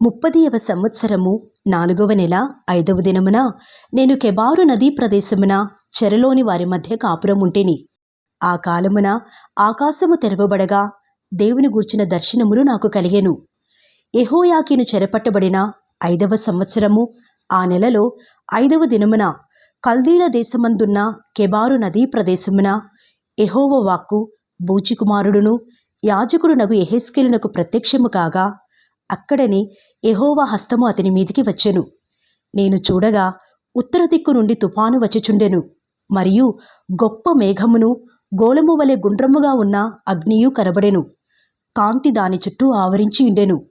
ముప్పదియవ సంవత్సరము నాలుగవ నెల ఐదవ దినమున నేను కెబారు నదీ ప్రదేశమున చెరలోని వారి మధ్య కాపురం ఉంటేని. ఆ కాలమున ఆకాశము తెరవబడగా దేవుని గూర్చిన దర్శనములు నాకు కలిగెను. ఎహోయాకిను చెరపట్టబడిన ఐదవ సంవత్సరము ఆ నెలలో ఐదవ దినమున కల్దీల దేశమందున్న కెబారు నదీ ప్రదేశమున ఎహోవ వాక్కు బూచికుమారుడును యాజకుడు నగు ఎహెస్కెలునకు ప్రత్యక్షము కాగా అక్కడనే ఎహోవా హస్తము అతని మీదికి వచ్చెను. నేను చూడగా ఉత్తర దిక్కు నుండి తుఫాను వచ్చిచుండెను. మరియు గొప్ప మేఘమును గోళము వలె గుండ్రముగా ఉన్న అగ్నియు కనబడెను. కాంతి దాని చుట్టూ ఆవరించి ఉండెను.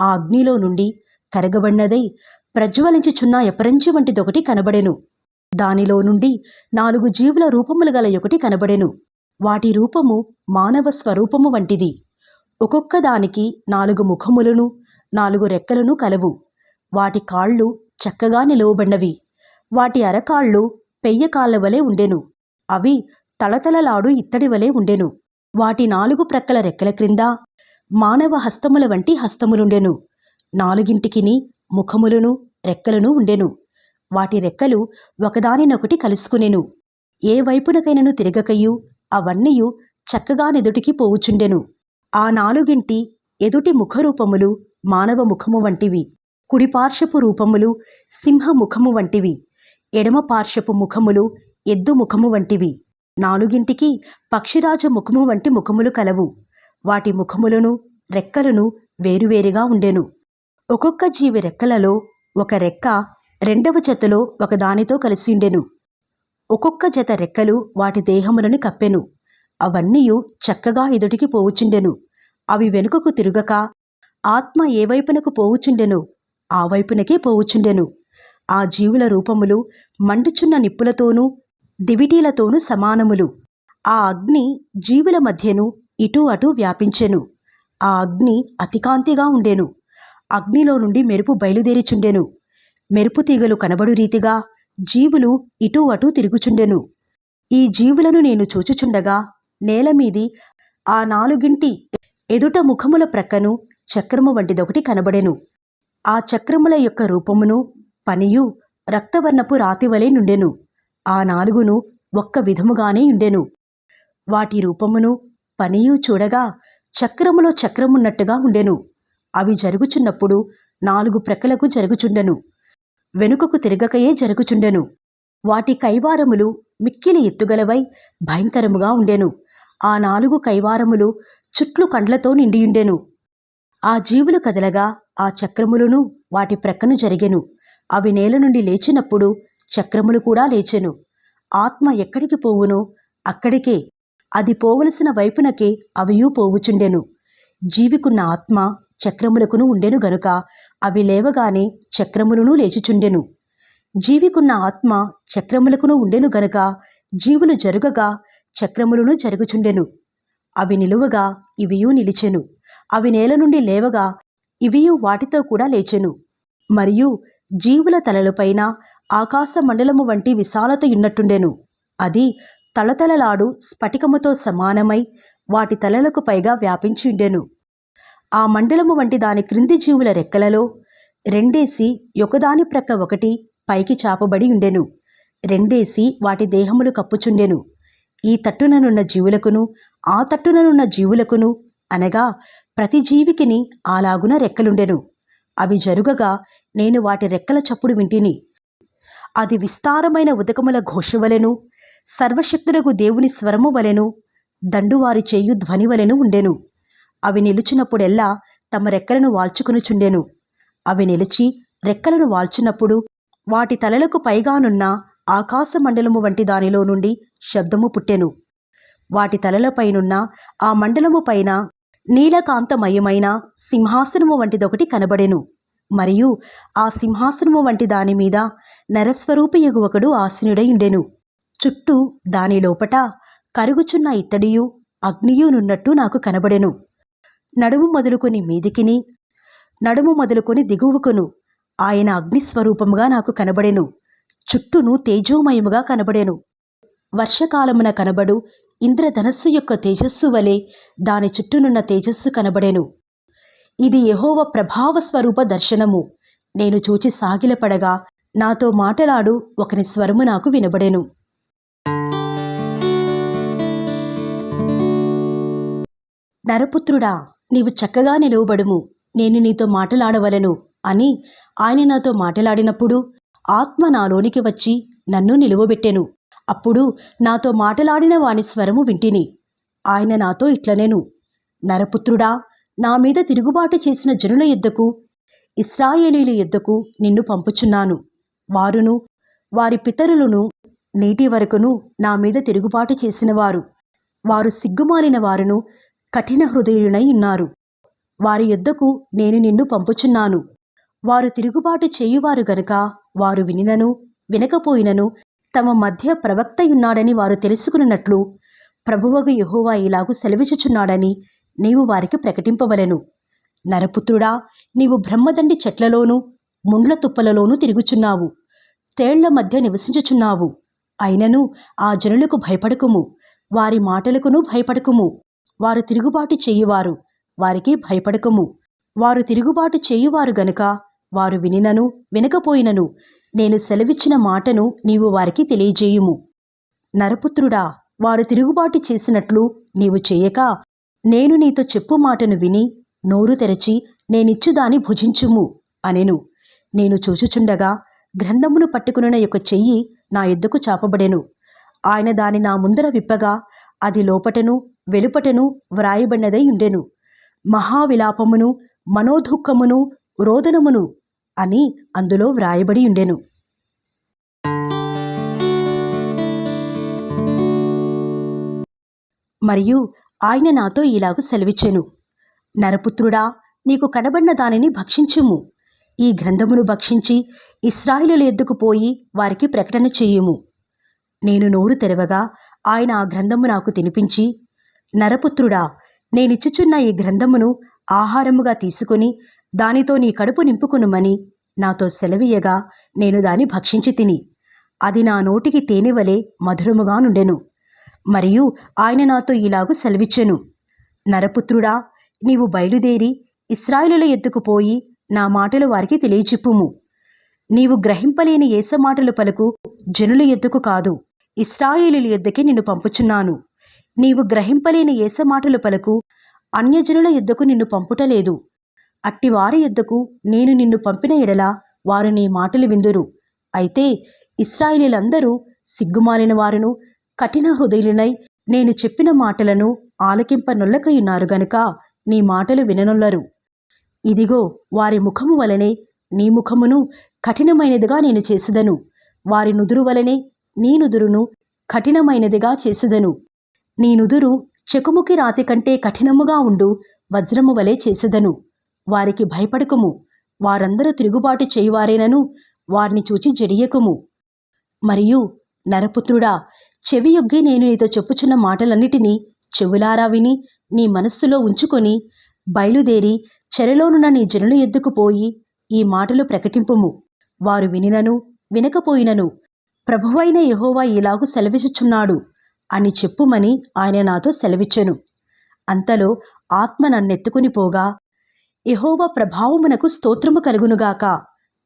ఆ అగ్నిలో నుండి కరగబడినదై ప్రజ్వలించుచున్న ఎపరంచి వంటిదొకటి కనబడెను. దానిలో నుండి నాలుగు జీవుల రూపములు గల ఒకటి కనబడెను. వాటి రూపము మానవ స్వరూపము వంటిది. ఒక్కొక్క దానికి నాలుగు ముఖములను నాలుగు రెక్కలను కలవు. వాటి కాళ్ళు చక్కగా నిలువబడినవి. వాటి అరకాళ్ళు పెయ్య కాళ్ళ వలె ఉండెను. అవి తళతళలాడు ఇత్తడి వలె ఉండెను. వాటి నాలుగు ప్రక్కల రెక్కల క్రింద మానవ హస్తముల వంటి హస్తములుండెను. నాలుగింటికిని ముఖములను రెక్కలను ఉండెను. వాటి రెక్కలు ఒకదానినొకటి కలుసుకునెను. ఏ వైపునకైనను తిరగకయు అవన్నీయు చక్కగా నెదుటికి పోవుచుండెను. ఆ నాలుగింటి ఎదుటి ముఖరూపములు మానవ ముఖము వంటివి కుడిపార్శ్వపు రూపములు సింహ ముఖము వంటివి ఎడమ పార్శ్వపు ముఖములు ఎద్దు ముఖము వంటివి. నాలుగింటికి పక్షిరాజ ముఖము వంటి ముఖములు కలవు. వాటి ముఖములను రెక్కలను వేరువేరుగా ఉండెను. ఒక్కొక్క జీవి రెక్కలలో ఒక రెక్క రెండవ జతలో ఒకదానితో కలిసిండెను ఒక్కొక్క జత రెక్కలు వాటి దేహములను కప్పెను. అవన్నీయు చక్కగా ఎదుటికి పోవుచుండెను. అవి వెనుకకు తిరుగక ఆత్మ ఏ వైపునకు పోవుచుండెను ఆ వైపునకే పోవుచుండెను. ఆ జీవుల రూపములు మండుచున్న నిప్పులతోనూ దివిటీలతోనూ సమానములు. ఆ అగ్ని జీవుల మధ్యను ఇటూ అటూ వ్యాపించెను. ఆ అగ్ని అతికాంతిగా ఉండెను. అగ్నిలో నుండి మెరుపు బయలుదేరిచుండెను. మెరుపు తీగలు కనబడు రీతిగా జీవులు ఇటూ అటూ తిరుగుచుండెను. ఈ జీవులను నేను చూచుచుండగా నేలమీది ఆ నాలుగింటి ఎదుట ముఖముల ప్రక్కను చక్రము వంటిదొకటి కనబడెను. ఆ చక్రముల యొక్క రూపమును పనియు రక్తవర్ణపు రాతివలే నుండెను. ఆ నాలుగును ఒక్క విధముగానే ఉండెను వాటి రూపమును పనియు చూడగా చక్రములో చక్రమున్నట్టుగా ఉండెను అవి జరుగుచున్నప్పుడు నాలుగు ప్రక్కలకు జరుగుచుండెను. వెనుకకు తిరగకయే జరుగుచుండెను. వాటి కైవారములు మిక్కిలి ఎత్తుగలవై భయంకరముగా ఉండెను ఆ నాలుగు కైవారములు చుట్లు కండ్లతో నిండియుండెను. ఆ జీవులు కదలగా ఆ చక్రములను వాటి ప్రక్కన జరిగెను. అవి నేల నుండి లేచినప్పుడు చక్రములు కూడా లేచెను. ఆత్మ ఎక్కడికి పోవునో అక్కడికే అది పోవలసిన వైపునకే అవియూ పోవుచుండెను. జీవికున్న ఆత్మ చక్రములకును ఉండెను గనుక అవి లేవగానే చక్రములను లేచిచుండెను. జీవికున్న ఆత్మ చక్రములకును ఉండెను గనుక జీవులు జరుగగా చక్రములను జరుగుచుండెను. అవి నిలువగా ఇవియూ నిలిచెను. అవి నేల నుండి లేవగా ఇవియు వాటితో కూడా లేచెను. మరియు జీవుల తలలపైన ఆకాశ మండలము వంటి విశాలత ఉన్నట్టుండెను. అది తళతళలాడు స్ఫటికముతో సమానమై వాటి తలలకు పైగా వ్యాపించి ఉండెను. ఆ మండలము వంటి దాని క్రింది జీవుల రెక్కలలో రెండేసి ఒకదాని ప్రక్క ఒకటి పైకి చాపబడి ఉండెను. రెండేసి వాటి దేహములు కప్పుచుండెను. ఈ తట్టుననున్న జీవులకును ఆ తట్టుననున్న జీవులకును అనగా ప్రతి జీవికిని అలాగున రెక్కలుండెను. అవి జరుగగా నేను వాటి రెక్కల చప్పుడు వింటిని. అది విస్తారమైన ఉదకముల ఘోషవలెను సర్వశక్తులకు దేవుని స్వరము వలెను దండువారి చేయు ధ్వని వలెను ఉండెను. అవి నిలిచినప్పుడెల్లా తమ రెక్కలను వాల్చుకునుచుండెను. అవి నిలిచి రెక్కలను వాల్చినప్పుడు వాటి తలలకు పైగానున్న ఆకాశ మండలము వంటి దానిలో నుండి శబ్దము పుట్టెను. వాటి తలలపైనున్న ఆ మండలము పైన నీలకాంతమయమైన సింహాసనము వంటిదొకటి కనబడెను. మరియు ఆ సింహాసనము వంటి దాని మీద నరస్వరూపయగు ఒకడు ఆసీనుడై ఉండెను చుట్టూ దాని లోపట కరుగుచున్న ఇత్తడియు అగ్నియునున్నట్టు నాకు కనబడెను. నడుము మొదలుకొని మీదికిని నడుము మొదలుకొని దిగువకును ఆయన అగ్నిస్వరూపముగా నాకు కనబడెను. చుట్టూను తేజోమయముగా కనబడెను. వర్షకాలమున కనబడు ఇంద్రధనస్సు యొక్క తేజస్సు వలె దాని చుట్టూనున్న తేజస్సు కనబడెను. ఇది యహోవ ప్రభావ స్వరూప దర్శనము. నేను చూచి సాగిలపడగా నాతో మాటలాడు ఒకని స్వరము నాకు వినబడెను. నరపుత్రుడా నీవు చక్కగా నిలువబడుము. నేను నీతో మాటలాడవలను అని ఆయన నాతో మాటలాడినప్పుడు ఆత్మ నాలోనికి వచ్చి నన్ను నిలువబెట్టెను. అప్పుడు నాతో మాటలాడిన వాని స్వరము వింటిని. ఆయన నాతో ఇట్లనేను. నరపుత్రుడా నా మీద తిరుగుబాటు చేసిన జనుల ఎద్దకు ఇస్రాయేలీల ఎద్దకు నిన్ను పంపుచున్నాను. వారును వారి పితరులను నేటి వరకును నా మీద తిరుగుబాటు చేసినవారు. వారు సిగ్గుమాలిన వారును కఠిన హృదయులై ఉన్నారు. వారి ఎద్దకు నేను నిన్ను పంపుచున్నాను. వారు తిరుగుబాటు చేయువారు గనుక వారు వినినను వినకపోయినను తమ మధ్య ప్రవక్తయున్నాడని వారు తెలుసుకున్నట్లు ప్రభువగు యహోవా ఇలాగు సెలవిచుచున్నాడని నీవు వారికి ప్రకటింపవలెను. నరపుత్రుడా నీవు బ్రహ్మదండి చెట్లలోనూ ముండ్ల తుప్పలలోనూ తిరుగుచున్నావు. తేళ్ళ మధ్య నివసించుచున్నావు. అయినను ఆ జనులకు భయపడకుము. వారి మాటలకును భయపడకుము. వారు తిరుగుబాటు చేయువారు వారికి భయపడకుము. వారు తిరుగుబాటు చేయువారు గనుక వారు వినినను వినకపోయినను నేను సెలవిచ్చిన మాటను నీవు వారికి తెలియజేయుము. నరపుత్రుడా వారు తిరుగుబాటు చేసినట్లు నీవు చేయక నేను నీతో చెప్పు మాటను విని నోరు తెరచి నేనిచ్చుదాని భుజించుము అనెను. నేను చూచుచుండగా గ్రంథమును పట్టుకున్న యొక్క చెయ్యి నా ఎద్దుకు చాపబడెను. ఆయన దాని నా ముందర విప్పగా అది లోపటను వెలుపటను వ్రాయబడినదై ఉండెను. మహావిలాపమును మనోదుఃఖమును రోదనమును అని అందులో వ్రాయబడి ఉండెను. మరియు ఆయన నాతో ఇలాగ సెలవిచ్చెను. నరపుత్రుడా నీకు కనబడిన దానిని భక్షించుము. ఈ గ్రంథమును భక్షించి ఇస్రాయిలు ఎద్దుకు పోయి వారికి ప్రకటన చేయుము. నేను నోరు తెరవగా ఆయన ఆ గ్రంథము నాకు తినిపించి నరపుత్రుడా నేనిచ్చుచున్న ఈ గ్రంథమును ఆహారముగా తీసుకుని దానితో నీ కడుపు నింపుకునుమని నాతో సెలవీయగా నేను దాని భక్షించి తిని అది నా నోటికి తేనెవలే మధురముగా నుండెను. మరియు ఆయన నాతో ఇలాగు సెలవిచ్చెను. నరపుత్రుడా నీవు బయలుదేరి ఇస్రాయిలుల ఎద్దుకు పోయి నా మాటలు వారికి తెలియచెప్పుము. నీవు గ్రహింపలేని ఏస మాటలు పలుకు జనుల ఎద్దుకు కాదు ఇస్రాయిలుల ఎద్దుకి నిన్ను పంపుచున్నాను. నీవు గ్రహింపలేని ఏస మాటలు పలుకు అన్యజనుల ఎద్దుకు నిన్ను పంపుటలేదు. అట్టి వారి యుద్ధకు నేను నిన్ను పంపిన ఎడల వారు నీ మాటలు విందురు. అయితే ఇస్రాయిలీలందరూ సిగ్గుమాలిన వారును కఠిన హృదయులనై నేను చెప్పిన మాటలను ఆలకింప నొల్లకయున్నారు గనుక నీ మాటలు విననొల్లరు. ఇదిగో వారి ముఖము వలనే నీ ముఖమును కఠినమైనదిగా నేను చేసేదను. వారి నుదురు వలనే నీ నుదురును కఠినమైనదిగా చేసేదను. నీ నుదురు చెకుముకి రాతి కంటే కఠినముగా ఉండు వజ్రము వలె చేసేదను. వారికి భయపడకుము. వారందరూ తిరుగుబాటు చేయువారేనను వారిని చూచి జడియకుము. మరియు నరపుత్రుడా చెవియొగ్గి నేను నీతో చెప్పుచున్న మాటలన్నిటినీ చెవులారా విని నీ మనస్సులో ఉంచుకొని బయలుదేరి చెరలోనున్న నీ జనుల ఎద్దుకు పోయి ఈ మాటలు ప్రకటింపుము. వారు వినినను వినకపోయినను ప్రభువైన యహోవా ఇలాగు సెలవిచుచున్నాడు అని చెప్పుమని ఆయన నాతో సెలవిచ్చెను. అంతలో ఆత్మ నన్నెత్తుకుని పోగా యెహోవా ప్రభావమునకు స్తోత్రము కలుగునుగాక.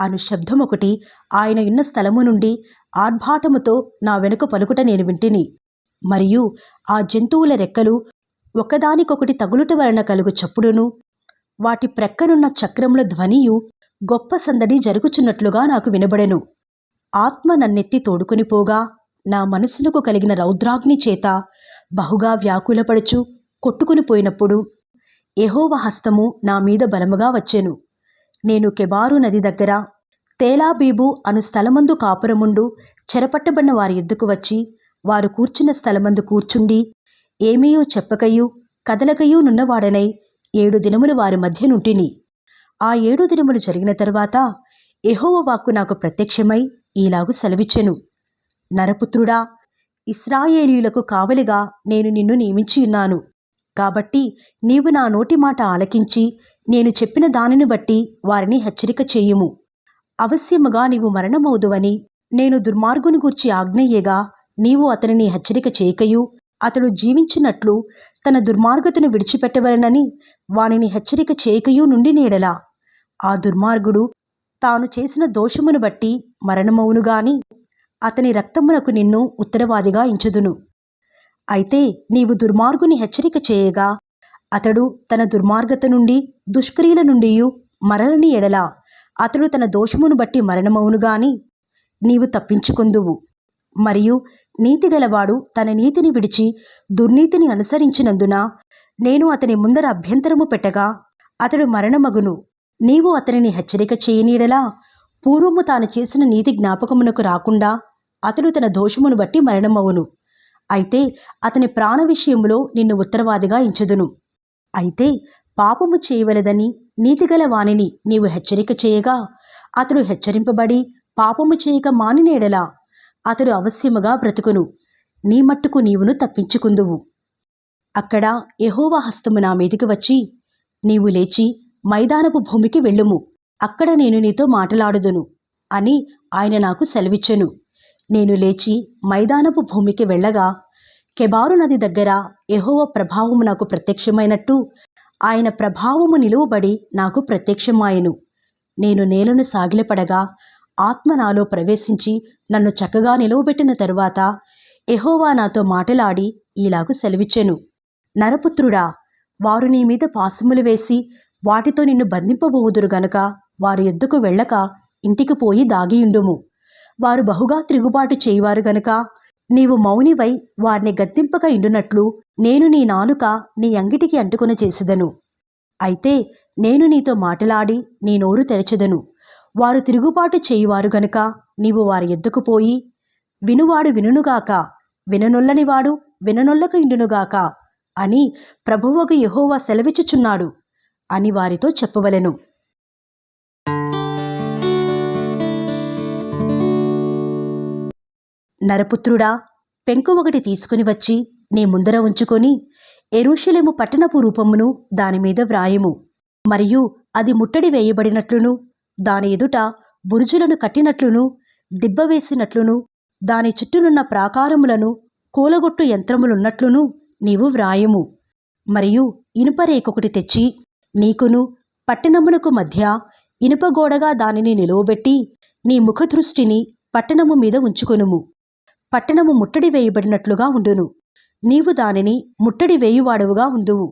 అను శబ్దం ఒకటి ఆయన ఉన్న స్థలము నుండి ఆర్భాటముతో నా వెనుక పలుకుట నేను వింటిని. మరియు ఆ జంతువుల రెక్కలు ఒకదానికొకటి తగులుట వలన కలుగు చప్పుడును వాటి ప్రక్కనున్న చక్రముల ధ్వనియు గొప్ప సందడి జరుగుచున్నట్లుగా నాకు వినబడెను. ఆత్మ నన్నెత్తి తోడుకొని పోగా నా మనసునకు కలిగిన రౌద్రాగ్ని చేత బహుగా వ్యాకులపడుచు కొట్టుకుని పోయినప్పుడు ఎహోవ హస్తము నా మీద బలముగా వచ్చెను. నేను కెబారు నది దగ్గర తేలాబీబు అను స్థలమందు కాపురముండు చెరపట్టబడిన వారి ఎద్దుకు వచ్చి వారు కూర్చున్న స్థలమందు కూర్చుండి ఏమీయూ చెప్పకయు కదలకయూ నున్నవాడనై ఏడు దినములు వారి మధ్య నుంటిని. ఆ ఏడు దినములు జరిగిన తరువాత ఎహోవ వాక్కు నాకు ప్రత్యక్షమై ఈలాగు సెలవిచ్చెను. నరపుత్రుడా ఇస్రాయేలీయులకు కావలిగా నేను నిన్ను నియమించి ఉన్నాను కాబట్టి నీవు నా నోటి మాట ఆలకించి నేను చెప్పిన దానిని బట్టి వారిని హెచ్చరిక చేయుము. అవశ్యముగా నీవు మరణమవుదువని నేను దుర్మార్గుని గూర్చి ఆజ్ఞయ్యగా నీవు అతనిని హెచ్చరిక చేయకయు. అతడు జీవించినట్లు తన దుర్మార్గతను విడిచిపెట్టవలనని వానిని హెచ్చరిక చేయకయు నుండి నీడలా. ఆ దుర్మార్గుడు తాను చేసిన దోషమును బట్టి మరణమవును గాని అతని రక్తమునకు నిన్ను ఉత్తరవాదిగా ఇంచుదును. అయితే నీవు దుర్మార్గుని హెచ్చరిక చేయగా అతడు తన దుర్మార్గత నుండి దుష్క్రియల నుండి మరణని ఎడల. అతడు తన దోషమును బట్టి మరణమవును గాని నీవు తప్పించుకుందువు. మరియు నీతిగలవాడు తన నీతిని విడిచి దుర్నీతిని అనుసరించినందున నేను అతని ముందర అభ్యంతరము పెట్టగా అతడు మరణమగును. నీవు అతనిని హెచ్చరిక చేయనీడలా పూర్వము తాను చేసిన నీతి జ్ఞాపకమునకు రాకుండా అతడు తన దోషమును బట్టి మరణమవును అయితే అతని ప్రాణ విషయంలో నిన్ను ఉత్తరవాదిగా ఎంచుదును. అయితే పాపము చేయవలదని నీతిగల వాణిని నీవు హెచ్చరిక చేయగా అతడు హెచ్చరింపబడి పాపము చేయక మానినేడలా అతడు అవశ్యముగా బ్రతుకును. నీ మట్టుకు నీవును తప్పించుకుందువు. అక్కడ యహోవా హస్తము నా మీదికి వచ్చి నీవు లేచి మైదానపు భూమికి వెళ్ళుము. అక్కడ నేను నీతో మాటలాడుదును అని ఆయన నాకు సెలవిచ్చెను. నేను లేచి మైదానపు భూమికి వెళ్ళగా కెబారు నది దగ్గర ఎహోవ ప్రభావము నాకు ప్రత్యక్షమైనట్టు ఆయన ప్రభావము నిలువబడి నాకు ప్రత్యక్షమాయెను. నేను నేలను సాగిలపడగా ఆత్మ నాలో ప్రవేశించి నన్ను చక్కగా నిలువబెట్టిన తరువాత ఎహోవా నాతో మాటలాడి ఇలాగు సెలవిచ్చెను. నరపుత్రుడా వారు నీ మీద పాసములు వేసి వాటితో నిన్ను బంధింపబోదురు గనుక వారి ఎద్దుకు వెళ్ళక ఇంటికి పోయి దాగియుండుము? వారు బహుగా తిరుగుబాటు చేయువారు గనుక. నీవు మౌనివై వారిని గద్దింపక ఇండునట్లు నేను నీ నాలుక నీ అంగిటికి అంటుకుని చేసేదను. అయితే నేను నీతో మాటలాడి నీ నోరు తెరచెదను. వారు తిరుగుబాటు చేయువారు గనుక నీవు వారి ఎద్దుకు పోయి వినువాడు వినుగాక విననొల్లనివాడు విననొల్లక ఇండునుగాక అని ప్రభువకు యహోవా సెలవిచ్చుచున్నాడు అని వారితో చెప్పవలెను. నరపుత్రుడా పెంకు ఒకటి తీసుకుని వచ్చి నీ ముందర ఉంచుకొని ఎరుషలేము పట్టణపు రూపమును దానిమీద వ్రాయము. మరియు అది ముట్టడి వేయబడినట్లును దాని ఎదుట బురుజులను కట్టినట్లును దిబ్బ వేసినట్లును దాని చుట్టూనున్న ప్రాకారములను కూలగొట్టు యంత్రములున్నట్లును నీవు వ్రాయము. మరియు ఇనుప రేకొకటి తెచ్చి నీకును పట్టణమునకు మధ్య ఇనుపగోడగా దానిని నిలువబెట్టి నీ ముఖదృష్టిని పట్టణము మీద ఉంచుకొనుము. పట్టణము ముట్టడి వేయబడినట్లుగా ఉండును. నీవు దానిని ముట్టడి వేయువాడవుగా ఉందువు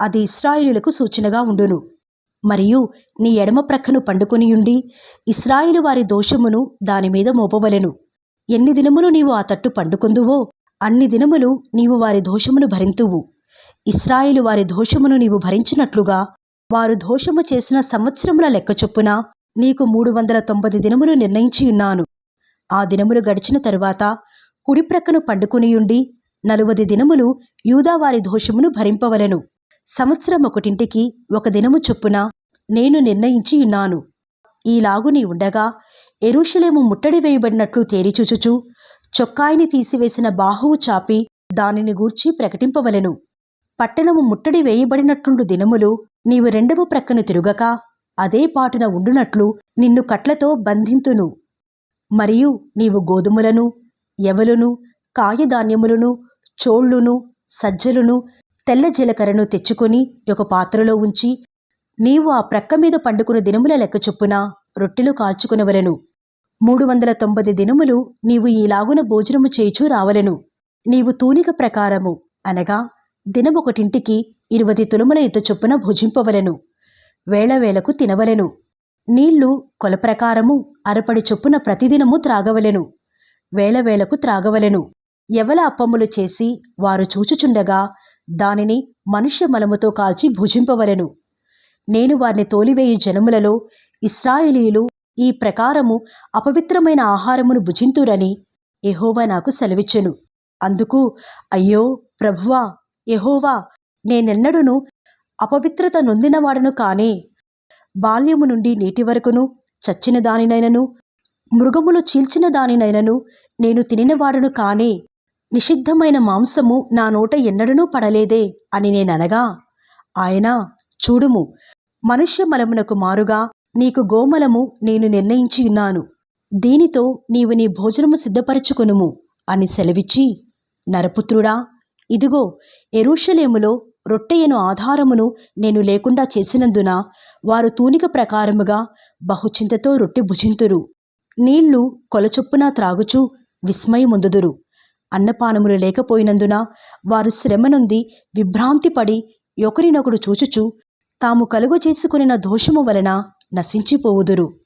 అది ఇస్రాయిలులకు సూచనగా ఉండును. మరియు నీ ఎడమ ప్రక్కను పండుకొనియుండి ఇస్రాయిలు వారి దోషమును దానిమీద మోపవలెను. ఎన్ని దినములు నీవు ఆ తట్టు పండుకొందువో అన్ని దినములు నీవు వారి దోషమును భరింతువు. ఇస్రాయిలు వారి దోషమును నీవు భరించినట్లుగా వారు దోషము చేసిన సంవత్సరముల లెక్క చొప్పున నీకు మూడు వందల తొంభై దినములు నిర్ణయించి ఉన్నాను ఆ దినములు గడిచిన తరువాత కుడిప్రక్కను పండుకునియుండి నలువది దినములు యూదావారి దోషమును భరింపవలెను. సంవత్సరం ఒకటింటికి ఒక దినము చొప్పున నేను నిర్ణయించి ఉన్నాను. ఈలాగు ఉండగా ఎరుషలేము ముట్టడి వేయబడినట్లు తేరిచూచుచు చొక్కాయిని తీసివేసిన బాహువు చాపి దానిని గూర్చి ప్రకటింపవలెను. పట్టణము ముట్టడి వేయబడినట్లుండు దినములు నీవు రెండవ ప్రక్కను తిరుగక అదే పాటున ఉండునట్లు నిన్ను కట్లతో బంధింతును. మరియు నీవు గోధుమలను ఎవలును కాయధాన్యములను చోళ్ళును సజ్జలును తెల్ల జీలకర్రను తెచ్చుకొని ఒక పాత్రలో ఉంచి నీవు ఆ ప్రక్క మీద పండుకున్న దినముల లెక్క చొప్పున రొట్టెలు కాల్చుకునవలెను. మూడు వందల తొంభై దినములు నీవు ఈలాగున భోజనము చేయుచూ రావలెను. నీవు తూనిక ప్రకారము అనగా దినమొకటింటికి ఇరువది తులముల ఇత చొప్పున భుజింపవలెను. వేళవేళకు తినవలెను. నీళ్ళు కొల ప్రకారము అరపడి చొప్పున ప్రతిదినము త్రాగవలెను. వేళవేళకు త్రాగవలెను. ఎవల అప్పములు చేసి వారు చూచుచుండగా దానిని మనుష్య మలముతో కాల్చి భుజింపవలెను. నేను వారిని తోలివేయి జనములలో ఇస్రాయేలీలు ఈ ప్రకారము అపవిత్రమైన ఆహారమును భుజింతురని ఎహోవా నాకు సెలవిచ్చెను. అందుకు అయ్యో ప్రభువా ఎహోవా నేనెన్నడూను అపవిత్రత నొందినవాడను కానే బాల్యము నుండి నేటి వరకును చచ్చిన దానినైనను మృగములు చీల్చిన దానినైనను నేను తినినవాడను కానే. నిషిద్ధమైన మాంసము నా నోట ఎన్నడనూ పడలేదే అని నేననగా ఆయన చూడుము మనుష్య మలమునకు మారుగా నీకు గోమలము నేను నిర్ణయించి ఉన్నాను. దీనితో నీవు నీ భోజనము సిద్ధపరచుకొనుము అని సెలవిచ్చి నరపుత్రుడా ఇదిగో ఎరుషలేములో రొట్టెయను ఆధారమును నేను లేకుండా చేసినందున వారు తూనిక ప్రకారముగా బహుచింతతో రొట్టె భుజింతురు. నీళ్ళు కొలచొప్పున త్రాగుచు విస్మయముందుదురు అన్నపానములు లేకపోయినందున వారు శ్రమనుంది విభ్రాంతిపడి విభ్రాంతి పడి ఒకరినొకడు చూచుచు తాము కలుగు చేసుకునిన దోషము వలన నశించిపోవుదురు.